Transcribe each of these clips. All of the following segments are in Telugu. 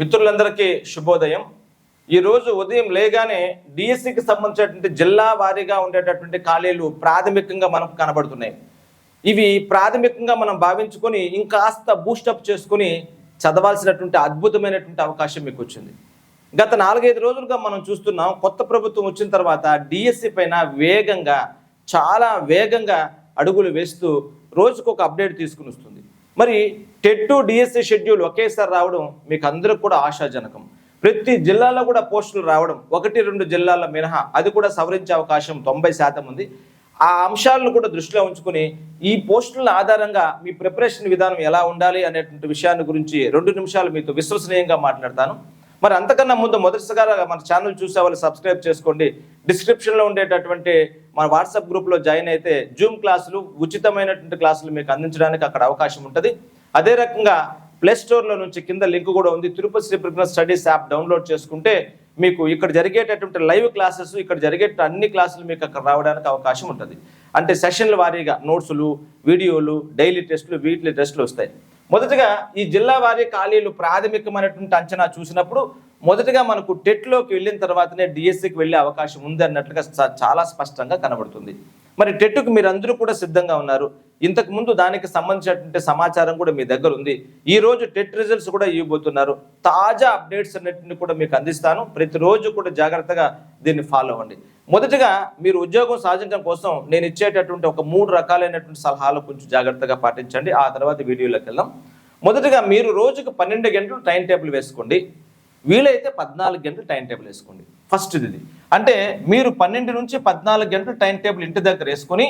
మిత్రులందరికీ శుభోదయం. ఈరోజు ఉదయం లేగానే డిఎస్సికి సంబంధించినటువంటి జిల్లా వారీగా ఉండేటటువంటి ఖాళీలు ప్రాథమికంగా మనకు కనబడుతున్నాయి. ఇవి ప్రాథమికంగా మనం భావించుకొని ఇంకాస్త బూస్టప్ చేసుకొని చదవాల్సినటువంటి అద్భుతమైనటువంటి అవకాశం మీకు వచ్చింది. గత నాలుగైదు రోజులుగా మనం చూస్తున్నాం కొత్త ప్రభుత్వం వచ్చిన తర్వాత డిఎస్సి పైన వేగంగా చాలా వేగంగా అడుగులు వేస్తూ రోజుకు ఒక అప్డేట్ తీసుకుని వస్తుంది. మరి టెట్ డిఎస్సి షెడ్యూల్ ఒకేసారి రావడం మీకు అందరికి కూడా ఆశాజనకం. ప్రతి జిల్లాలో కూడా పోస్టులు రావడం ఒకటి రెండు జిల్లాల మినహా అది కూడా సవరించే అవకాశం తొంభై శాతం ఉంది. ఆ అంశాలను కూడా దృష్టిలో ఉంచుకుని ఈ పోస్టుల ఆధారంగా మీ ప్రిపరేషన్ విధానం ఎలా ఉండాలి అనేటువంటి విషయాన్ని గురించి రెండు నిమిషాలు మీతో విశ్వసనీయంగా మాట్లాడతాను. మరి అంతకన్నా ముందు మొదటిసారిగా మన ఛానల్ చూసే వాళ్ళు సబ్స్క్రైబ్ చేసుకోండి. డిస్క్రిప్షన్లో ఉండేటటువంటి మన వాట్సాప్ గ్రూప్లో జాయిన్ అయితే జూమ్ క్లాసులు ఉచితమైనటువంటి క్లాసులు మీకు అందించడానికి అక్కడ అవకాశం ఉంటుంది. అదే రకంగా ప్లే స్టోర్లో నుంచి కింద లింక్ కూడా ఉంది. Tirupati Shri Pragna studies app download చేసుకుంటే మీకు ఇక్కడ జరిగేటటువంటి లైవ్ క్లాసెస్ ఇక్కడ జరిగే అన్ని క్లాసులు మీకు అక్కడ రావడానికి అవకాశం ఉంటుంది. అంటే సెషన్ల వారీగా నోట్సులు వీడియోలు డైలీ టెస్టులు వీక్లీ టెస్టులు వస్తాయి. మొదటగా ఈ జిల్లా వారీ ఖాళీలు ప్రాథమికమైనటువంటి అంచనా చూసినప్పుడు మొదటగా మనకు టెట్లోకి వెళ్ళిన తర్వాతనే డిఎస్సికి వెళ్ళే అవకాశం ఉంది అన్నట్లుగా చాలా స్పష్టంగా కనబడుతుంది. మరి టెట్కు మీరందరూ కూడా సిద్ధంగా ఉన్నారు. ఇంతకు ముందు దానికి సంబంధించినటువంటి సమాచారం కూడా మీ దగ్గర ఉంది. ఈ రోజు టెట్ రిజల్ట్స్ కూడా ఇవ్వబోతున్నారు. తాజా అప్డేట్స్ అన్నింటిని కూడా మీకు అందిస్తాను. ప్రతిరోజు కూడా జాగ్రత్తగా దీన్ని ఫాలో అవ్వండి. మొదటగా మీరు ఉద్యోగం సాధించడం కోసం నేను ఇచ్చేటటువంటి ఒక మూడు రకాలైనటువంటి సలహాలు కొంచెం జాగ్రత్తగా పాటించండి. ఆ తర్వాత వీడియోలోకి వెళ్దాం. మొదటగా మీరు రోజుకు పన్నెండు గంటలు టైం టేబుల్ వేసుకోండి. వీలైతే పద్నాలుగు గంటలు టైం టేబుల్ వేసుకోండి. ఫస్ట్ ఇది. అంటే మీరు పన్నెండు నుంచి పద్నాలుగు గంటలు టైం టేబుల్ ఇంటి దగ్గర వేసుకొని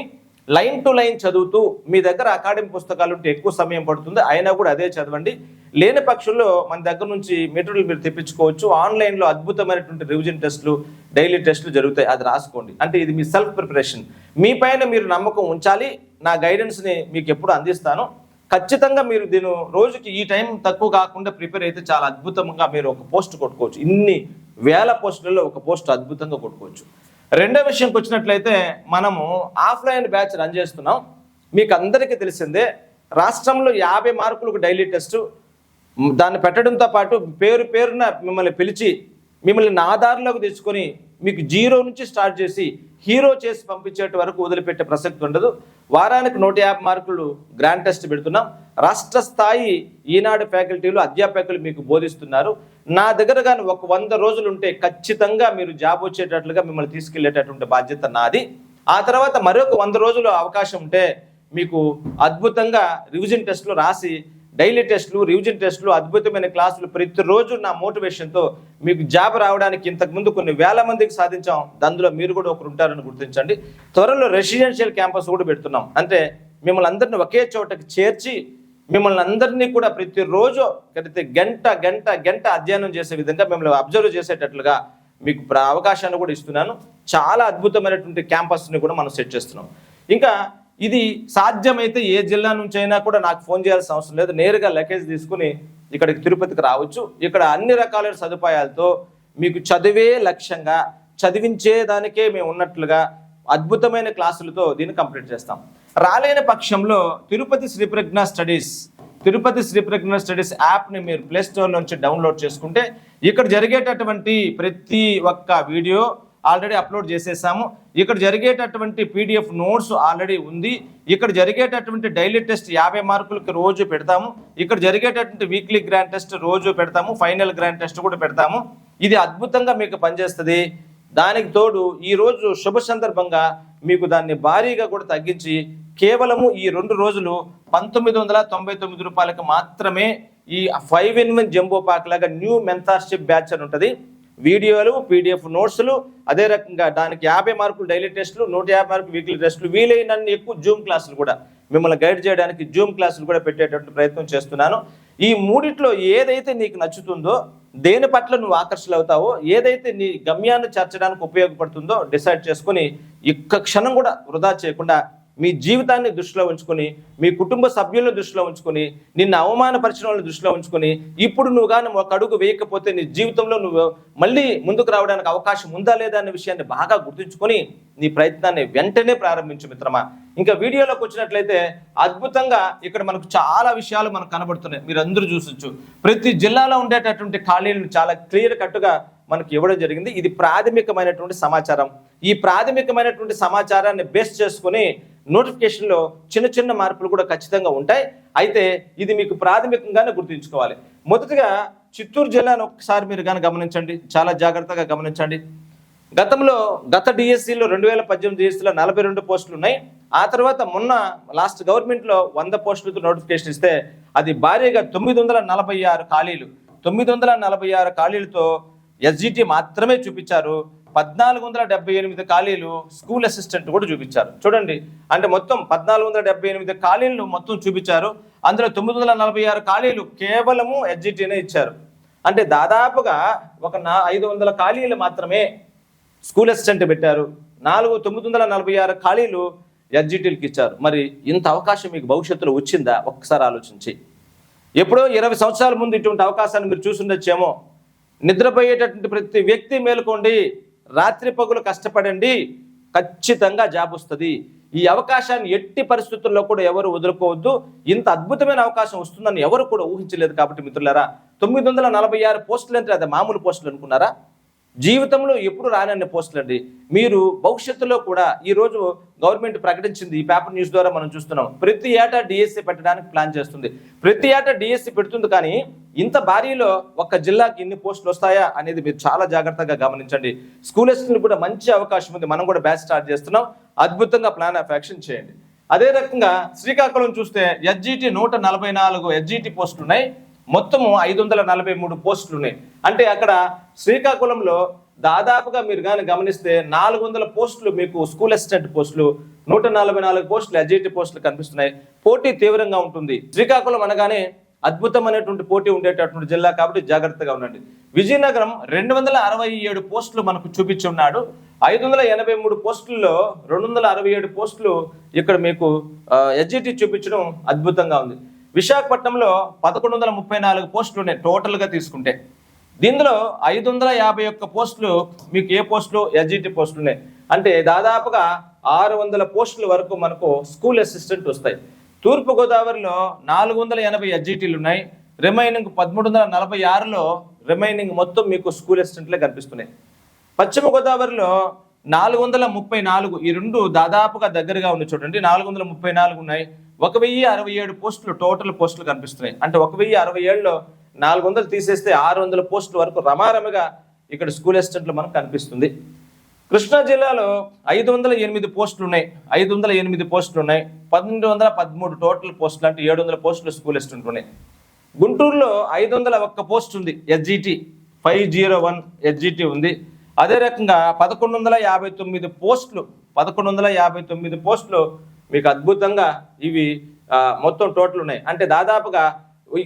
లైన్ టు లైన్ చదువుతూ మీ దగ్గర అకాడమిక్ పుస్తకాలు ఉంటే ఎక్కువ సమయం పడుతుంది. అయినా కూడా అదే చదవండి. లేని పక్షుల్లో మన దగ్గర నుంచి మెటీరియల్ మీరు తెప్పించుకోవచ్చు. ఆన్లైన్లో అద్భుతమైనటువంటి రివిజన్ టెస్టులు డైలీ టెస్టులు జరుగుతాయి. అది రాసుకోండి. అంటే ఇది మీ సెల్ఫ్ ప్రిపరేషన్ మీ పైన మీరు నమ్మకం ఉంచాలి. నా గైడెన్స్ని మీకు ఎప్పుడు అందిస్తాను. ఖచ్చితంగా మీరు దీని రోజుకి ఈ టైం తక్కువ కాకుండా ప్రిపేర్ అయితే చాలా అద్భుతంగా మీరు ఒక పోస్ట్ కొట్టుకోవచ్చు. ఇన్ని వేల పోస్టులలో ఒక పోస్ట్ అద్భుతంగా కొట్టుకోవచ్చు. రెండో విషయంకి వచ్చినట్లయితే మనము ఆఫ్లైన్ బ్యాచ్ రన్ చేస్తున్నాం. మీకు అందరికీ తెలిసిందే రాష్ట్రంలో యాభై మార్కులకు డైలీ టెస్ట్. దాన్ని పెట్టడంతో పాటు పేరు పేరున మిమ్మల్ని పిలిచి మిమ్మల్ని నా తెచ్చుకొని మీకు జీరో నుంచి స్టార్ట్ చేసి హీరో చేసి పంపించేట వరకు వదిలిపెట్టే ప్రసక్తి ఉండదు. వారానికి నూట యాభై మార్కులు గ్రాండ్ టెస్ట్ పెడుతున్నాం. రాష్ట్ర స్థాయి ఈనాడు ఫ్యాకల్టీలు అధ్యాపకులు మీకు బోధిస్తున్నారు. నా దగ్గర కానీ ఒక వంద రోజులు ఉంటే ఖచ్చితంగా మీరు జాబ్ వచ్చేటట్లుగా మిమ్మల్ని తీసుకెళ్ళేటటువంటి బాధ్యత నాది. ఆ తర్వాత మరొక వంద రోజులు అవకాశం ఉంటే మీకు అద్భుతంగా రివిజన్ టెస్ట్లు రాసి డైలీ టెస్టులు రివిజన్ టెస్టులు అద్భుతమైన క్లాసులు ప్రతిరోజు నా మోటివేషన్తో మీకు జాబ్ రావడానికి ఇంతకుముందు కొన్ని వేల మందికి సాధించాం. అందులో మీరు కూడా ఒకరు ఉంటారని గుర్తించండి. త్వరలో రెసిడెన్షియల్ క్యాంపస్ కూడా పెడుతున్నాం. అంటే మిమ్మల్ని అందరిని ఒకే చోటకి చేర్చి మిమ్మల్ని అందరినీ కూడా ప్రతిరోజు కడితే గంట గంట గంట అధ్యయనం చేసే విధంగా మిమ్మల్ని అబ్జర్వ్ చేసేటట్లుగా మీకు ప్ర- అవకాశాన్ని కూడా ఇస్తున్నాను. చాలా అద్భుతమైనటువంటి క్యాంపస్ని కూడా మనం సెట్ చేస్తున్నాం. ఇంకా ఇది సాధ్యమైతే ఏ జిల్లా నుంచి అయినా కూడా నాకు ఫోన్ చేయాల్సిన అవసరం లేదు. నేరుగా లగేజ్ తీసుకుని ఇక్కడికి తిరుపతికి రావచ్చు. ఇక్కడ అన్ని రకాలైన సదుపాయాలతో మీకు చదివే లక్ష్యంగా చదివించే దానికే మేము ఉన్నట్లుగా అద్భుతమైన క్లాసులతో దీన్ని కంప్లీట్ చేస్తాం. రాలేని పక్షంలో తిరుపతి శ్రీ ప్రజ్ఞ స్టడీస్ తిరుపతి శ్రీ ప్రజ్ఞ స్టడీస్ యాప్ని మీరు ప్లే స్టోర్ నుంచి డౌన్లోడ్ చేసుకుంటే ఇక్కడ జరిగేటటువంటి ప్రతి ఒక్క వీడియో ఆల్రెడీ అప్లోడ్ చేసేసాము. ఇక్కడ జరిగేటటువంటి పీడిఎఫ్ నోట్స్ ఆల్రెడీ ఉంది. ఇక్కడ జరిగేటటువంటి డైలీ టెస్ట్ యాభై మార్కులకి రోజు పెడతాము. ఇక్కడ జరిగేటటువంటి వీక్లీ గ్రాండ్ టెస్ట్ రోజు పెడతాము. ఫైనల్ గ్రాండ్ టెస్ట్ కూడా పెడతాము. ఇది అద్భుతంగా మీకు పనిచేస్తుంది. దానికి తోడు ఈ రోజు శుభ సందర్భంగా మీకు దాన్ని భారీగా కూడా తగ్గించి కేవలము ఈ రెండు రోజులు పంతొమ్మిది వందల తొంభై తొమ్మిది రూపాయలకు మాత్రమే ఈ five in one jumbo pack లాగా న్యూ మెంతార్షిప్ బ్యాచ్ అని ఉంటుంది. వీడియోలు పీడిఎఫ్ నోట్స్లు అదే రకంగా దానికి యాభై మార్కులు డైలీ టెస్టులు నూట యాభై మార్కులు వీక్లీ టెస్టులు వీలైనన్ని ఎక్కువ జూమ్ క్లాసులు కూడా మిమ్మల్ని గైడ్ చేయడానికి జూమ్ క్లాసులు కూడా పెట్టేటటువంటి ప్రయత్నం చేస్తున్నాను. ఈ మూడిట్లో ఏదైతే నీకు నచ్చుతుందో దేని పట్ల నువ్వు ఆకర్షణ అవుతావో ఏదైతే నీ గమ్యాన్ని చేర్చడానికి ఉపయోగపడుతుందో డిసైడ్ చేసుకుని ఒక్క క్షణం కూడా వృధా చేయకుండా మీ జీవితాన్ని దృష్టిలో ఉంచుకొని మీ కుటుంబ సభ్యులను దృష్టిలో ఉంచుకొని నిన్ను అవమానపరిచిన వాళ్ళని దృష్టిలో ఉంచుకొని ఇప్పుడు నువ్వు కానీ ఒక అడుగు వేయకపోతే నీ జీవితంలో నువ్వు మళ్ళీ ముందుకు రావడానికి అవకాశం ఉందా లేదా అనే విషయాన్ని బాగా గుర్తుంచుకొని నీ ప్రయత్నాన్ని వెంటనే ప్రారంభించు మిత్రమా. ఇంకా వీడియోలోకి వచ్చినట్లయితే అద్భుతంగా ఇక్కడ మనకు చాలా విషయాలు మనకు కనబడుతున్నాయి. మీరు అందరూ చూసొచ్చు. ప్రతి జిల్లాలో ఉండేటటువంటి ఖాళీలను చాలా క్లియర్ కట్టుగా మనకి ఇవ్వడం జరిగింది. ఇది ప్రాథమికమైనటువంటి సమాచారం. ఈ ప్రాథమికమైనటువంటి సమాచారాన్ని బేస్ చేసుకుని నోటిఫికేషన్లో చిన్న చిన్న మార్పులు కూడా ఖచ్చితంగా ఉంటాయి. అయితే ఇది మీకు ప్రాథమికంగానే గుర్తుంచుకోవాలి. మొదటగా చిత్తూరు జిల్లాను ఒకసారి మీరు కానీ గమనించండి. చాలా జాగ్రత్తగా గమనించండి. గతంలో గత డిఎస్సిలో రెండు వేల పద్దెనిమిది డిఎస్సిలో నలభై రెండు పోస్టులు ఉన్నాయి. ఆ తర్వాత మొన్న లాస్ట్ గవర్నమెంట్లో వంద పోస్టులతో నోటిఫికేషన్ ఇస్తే అది భారీగా తొమ్మిది వందల నలభై ఆరు ఖాళీలు. తొమ్మిది వందల నలభై ఆరు ఖాళీలతో ఎస్జిటి మాత్రమే చూపించారు. పద్నాలుగు వందల డెబ్బై ఎనిమిది ఖాళీలు స్కూల్ అసిస్టెంట్ కూడా చూపించారు. చూడండి అంటే మొత్తం పద్నాలుగు వందల డెబ్బై ఎనిమిది ఖాళీలను మొత్తం చూపించారు. అందులో తొమ్మిది వందల నలభై ఆరు ఖాళీలు కేవలము ఎడ్జిటీనే ఇచ్చారు. అంటే దాదాపుగా ఒక నా ఐదు వందల ఖాళీలు మాత్రమే స్కూల్ అసిస్టెంట్ పెట్టారు. నాలుగు తొమ్మిది వందల నలభై ఆరు ఖాళీలు ఎడ్జిటీలకు ఇచ్చారు. మరి ఇంత అవకాశం మీకు భవిష్యత్తులో వచ్చిందా? ఒక్కసారి ఆలోచించి. ఎప్పుడో ఇరవై సంవత్సరాల ముందు ఇటువంటి అవకాశాన్ని మీరు చూసుండొచ్చేమో. నిద్రపోయేటటువంటి ప్రతి వ్యక్తి మేలుకోండి. రాత్రి పగులు కష్టపడండి ఖచ్చితంగా జాబ్ వస్తుంది. ఈ అవకాశాన్ని ఎట్టి పరిస్థితుల్లో కూడా ఎవరు వదులుకోవద్దు. ఇంత అద్భుతమైన అవకాశం వస్తుందని ఎవరు కూడా ఊహించలేదు కాబట్టి మిత్రులారా. తొమ్మిది వందల నలభై ఆరు పోస్టులు అంటే అది మామూలు పోస్టులు అనుకున్నారా? జీవితంలో ఎప్పుడు రానన్ని పోస్టులు అండి. మీరు భవిష్యత్తులో కూడా ఈరోజు గవర్నమెంట్ ప్రకటించింది ఈ పేపర్ న్యూస్ ద్వారా మనం చూస్తున్నాం. ప్రతి ఏటా డిఎస్సి పెట్టడానికి ప్లాన్ చేస్తుంది. ప్రతి ఏటా డిఎస్సి పెడుతుంది కానీ ఇంత భారీలో ఒక్క జిల్లాకి ఎన్ని పోస్టులు వస్తాయా అనేది మీరు చాలా జాగ్రత్తగా గమనించండి. స్కూల్ ఎస్టీలు కూడా మంచి అవకాశం ఉంది. మనం కూడా బ్యాచ్ స్టార్ట్ చేస్తున్నాం. అద్భుతంగా ప్లాన్ ఆఫ్ యాక్షన్ చేయండి. అదే రకంగా శ్రీకాకుళం చూస్తే ఎస్జిటి నూట నలభై నాలుగు ఎస్జిటి పోస్టులు ఉన్నాయి. మొత్తము ఐదు వందల నలభై మూడు పోస్టులు ఉన్నాయి. అంటే అక్కడ శ్రీకాకుళంలో దాదాపుగా మీరు కానీ గమనిస్తే నాలుగు వందల పోస్టులు మీకు స్కూల్ అసిస్టెంట్ పోస్టులు నూట నలభై నాలుగు పోస్టులు ఎడ్జిటి పోస్టులు కనిపిస్తున్నాయి. పోటీ తీవ్రంగా ఉంటుంది. శ్రీకాకుళం అనగానే అద్భుతమైనటువంటి పోటీ ఉండేటటువంటి జిల్లా కాబట్టి జాగ్రత్తగా ఉండండి. విజయనగరం రెండు వందల అరవై ఏడు పోస్టులు మనకు చూపించి ఉన్నాడు. ఐదు వందల ఎనభై మూడు పోస్టుల్లో రెండు వందల అరవై ఏడు పోస్టులు ఇక్కడ మీకు ఎస్జిటి చూపించడం అద్భుతంగా ఉంది. విశాఖపట్నంలో పదకొండు వందల ముప్పై నాలుగు పోస్టులు ఉన్నాయి టోటల్గా తీసుకుంటే. దీనిలో ఐదు వందల యాభై ఒక్క పోస్టులు మీకు ఏ పోస్టులు? ఎస్జిటి పోస్టులు ఉన్నాయి. అంటే దాదాపుగా ఆరు వందల పోస్టుల వరకు మనకు స్కూల్ అసిస్టెంట్ వస్తాయి. తూర్పుగోదావరిలో నాలుగు వందల ఎనభై ఎస్జిటీలు ఉన్నాయి. రిమైనింగ్ పదమూడు వందల నలభై ఆరులో రిమైనింగ్ మొత్తం మీకు స్కూల్ అసిస్టెంట్లే కనిపిస్తున్నాయి. పశ్చిమ గోదావరిలో నాలుగు వందల ముప్పై నాలుగు ఈ రెండు దాదాపుగా దగ్గరగా ఉంది చూడండి నాలుగు వందల ముప్పై నాలుగు ఉన్నాయి. ఒక వెయ్యి అరవై ఏడు పోస్టులు టోటల్ పోస్టులు కనిపిస్తున్నాయి. అంటే ఒక వెయ్యి అరవై ఏడులో నాలుగు వందలు తీసేస్తే ఆరు వందల పోస్టుల వరకు రమారమగా ఇక్కడ స్కూల్ అసిస్టెంట్లు మనకు కనిపిస్తుంది. కృష్ణా జిల్లాలో ఐదు వందల ఎనిమిది పోస్టులు ఉన్నాయి ఐదు వందల ఎనిమిది పోస్టులు ఉన్నాయి పన్నెండు వందల పదమూడు టోటల్ పోస్టులు అంటే ఏడు వందల పోస్టులు స్కూల్ అసిస్టెంట్ ఉన్నాయి. గుంటూరులో ఐదు వందల ఒక్క పోస్ట్ ఉంది SGT five zero one SGT ఉంది. అదే రకంగా పదకొండు వందల యాభై తొమ్మిది పోస్టులు పదకొండు వందల యాభై తొమ్మిది పోస్టులు మీకు అద్భుతంగా ఇవి మొత్తం టోటల్ ఉన్నాయి. అంటే దాదాపుగా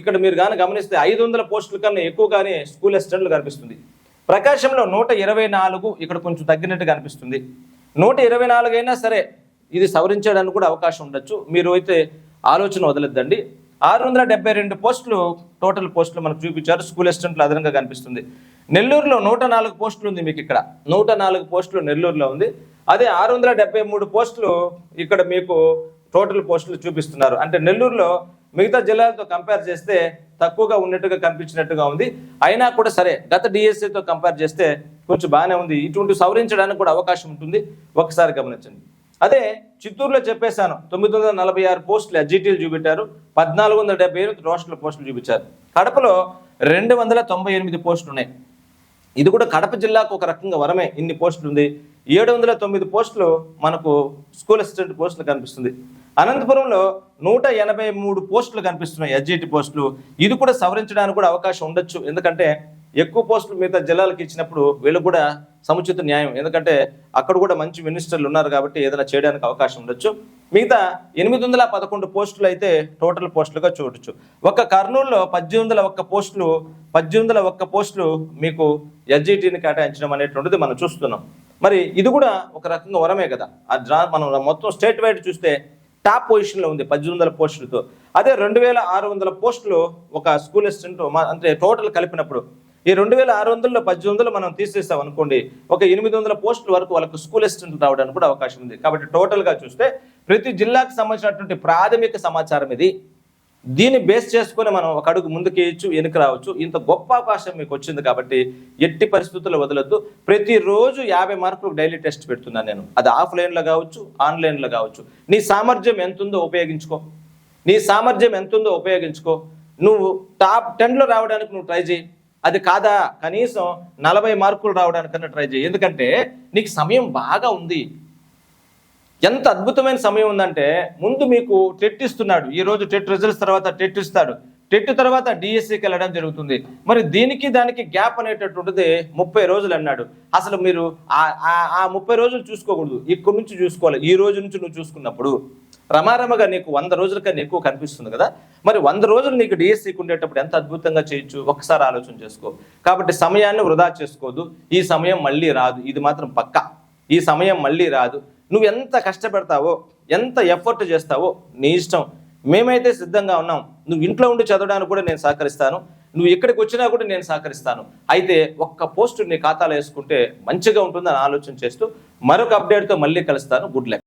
ఇక్కడ మీరు కానీ గమనిస్తే ఐదు వందల పోస్టుల కన్నా ఎక్కువగానే స్కూల్ అసిస్టెంట్లు కనిపిస్తుంది. ప్రకాశంలో నూట ఇరవై నాలుగు ఇక్కడ కొంచెం తగ్గినట్టు కనిపిస్తుంది నూట ఇరవై నాలుగు అయినా సరే ఇది సవరించడానికి కూడా అవకాశం ఉండొచ్చు. మీరు అయితే ఆలోచన వదలొద్దండి. ఆరు వందల డెబ్బై రెండు పోస్టులు టోటల్ పోస్టులు మనకు చూపించారు. స్కూల్ అసిస్టెంట్లు అదనంగా కనిపిస్తుంది. నెల్లూరులో నూట నాలుగు పోస్టులు ఉంది మీకు ఇక్కడ. నూట నాలుగు పోస్టులు నెల్లూరులో ఉంది. అదే ఆరు వందల డెబ్బై మూడు పోస్టులు ఇక్కడ మీకు టోటల్ పోస్టులు చూపిస్తున్నారు. అంటే నెల్లూరులో మిగతా జిల్లాలతో కంపేర్ చేస్తే తక్కువగా ఉన్నట్టుగా కనిపించినట్టుగా ఉంది. అయినా కూడా సరే గత డిఎస్సితో కంపేర్ చేస్తే కొంచెం బాగానే ఉంది. ఇటువంటి సవరించడానికి కూడా అవకాశం ఉంటుంది. ఒకసారి గమనించండి. అదే చిత్తూరులో చెప్పేశాను. తొమ్మిది వందల నలభై ఆరు పోస్టులు ఎస్జిటీలు చూపెట్టారు. పద్నాలుగు వందల డెబ్బై ఎనిమిది రోస్టల్ పోస్టులు చూపించారు. కడపలో రెండు వందల తొంభై ఎనిమిది పోస్టులు ఉన్నాయి. ఇది కూడా కడప జిల్లాకు ఒక రకంగా వరమే ఇన్ని పోస్టులు ఉంది. ఏడు వందల తొమ్మిది పోస్టులు మనకు స్కూల్ అసిస్టెంట్ పోస్టులు కనిపిస్తుంది. అనంతపురంలో నూట ఎనభై మూడు పోస్టులు కనిపిస్తున్నాయి ఎస్జిటి పోస్టులు. ఇది కూడా సవరించడానికి కూడా అవకాశం ఉండొచ్చు. ఎందుకంటే ఎక్కువ పోస్టులు మిగతా జిల్లాలకు ఇచ్చినప్పుడు వీళ్ళు కూడా సముచిత న్యాయం. ఎందుకంటే అక్కడ కూడా మంచి మినిస్టర్లు ఉన్నారు కాబట్టి ఏదైనా చేయడానికి అవకాశం ఉండొచ్చు. మిగతా ఎనిమిది వందల పదకొండు పోస్టులు అయితే టోటల్ పోస్టులుగా చూడొచ్చు. ఒక్క కర్నూలులో పద్దెనిమిది వందల ఒక్క పోస్టులు పద్దెనిమిది వందల ఒక్క పోస్టులు మీకు ఎస్జిటిని కేటాయించడం అనేటువంటిది మనం చూస్తున్నాం. మరి ఇది కూడా ఒక రకంగా వరమే కదా. ఆ మనం మొత్తం స్టేట్ వైడ్ చూస్తే టాప్ పొజిషన్లో ఉంది పద్దెనిమిది వందల పోస్టులతో. అదే రెండు వేల ఆరు వందల పోస్టులు ఒక స్కూల్ అసిస్టెంట్ అంటే టోటల్ కలిపినప్పుడు. ఈ రెండు వేల ఆరు వందలలో పద్దెనిమిది వందలు మనం తీసేస్తాం అనుకోండి ఒక ఎనిమిది వందల పోస్టుల వరకు వాళ్ళకు స్కూల్ అసిస్టెంట్ రావడానికి కూడా అవకాశం ఉంది. కాబట్టి టోటల్గా చూస్తే ప్రతి జిల్లాకు సంబంధించినటువంటి ప్రాథమిక సమాచారం ఇది. దీన్ని బేస్ చేసుకొని మనం ఒక అడుగు ముందుకేయచ్చు వెనుక రావచ్చు. ఇంత గొప్ప అవకాశం మీకు వచ్చింది కాబట్టి ఎట్టి పరిస్థితుల్లో వదలొద్దు. ప్రతిరోజు యాభై మార్కులు డైలీ టెస్ట్ పెడుతున్నాను నేను. అది ఆఫ్లైన్లో కావచ్చు ఆన్లైన్లో కావచ్చు. నీ సామర్థ్యం ఎంత ఉందో ఉపయోగించుకో. నీ సామర్థ్యం ఎంత ఉందో ఉపయోగించుకో. నువ్వు టాప్ టెన్లో రావడానికి నువ్వు ట్రై చేయి. అది కాదా? కనీసం నలభై మార్కులు రావడానికన్నా ట్రై చేయి. ఎందుకంటే నీకు సమయం బాగా ఉంది. ఎంత అద్భుతమైన సమయం ఉందంటే ముందు మీకు టెట్ ఇస్తున్నాడు. ఈ రోజు టెట్ రిజల్ట్స్ తర్వాత టెట్ ఇస్తాడు. టెట్ తర్వాత డిఎస్సికి వెళ్ళడం జరుగుతుంది. మరి దీనికి దానికి గ్యాప్ అనేటటువంటిది ముప్పై రోజులు అన్నాడు. అసలు మీరు ఆ- ముప్పై రోజులు చూసుకోకూడదు. ఇక్కడి నుంచి చూసుకోవాలి. ఈ రోజు నుంచి నువ్వు చూసుకున్నప్పుడు. రమారమగా నీకు వంద రోజుల కన్నా ఎక్కువ కనిపిస్తుంది కదా? మరి వంద రోజులు నీకు డిఎస్సికి ఉండేటప్పుడు ఎంత అద్భుతంగా చేయొచ్చు? ఒకసారి ఆలోచన చేసుకో. కాబట్టి సమయాన్ని వృధా చేసుకోదు ఈ సమయం మళ్ళీ రాదు. ఇది మాత్రం పక్కా. ఈ సమయం మళ్ళీ రాదు. నువ్వు ఎంత కష్టపడతావో ఎంత ఎఫర్ట్ చేస్తావో నీ ఇష్టం. మేమైతే సిద్ధంగా ఉన్నాం. నువ్వు ఇంట్లో ఉండి చదవడానికి కూడా నేను సహకరిస్తాను. నువ్వు ఇక్కడికి వచ్చినా కూడా నేను సహకరిస్తాను. అయితే ఒక్క పోస్ట్ నీ ఖాతాలో వేసుకుంటే మంచిగా ఉంటుందని ఆలోచన చేస్తూ మరొక అప్డేట్తో మళ్ళీ కలుస్తాను. Good luck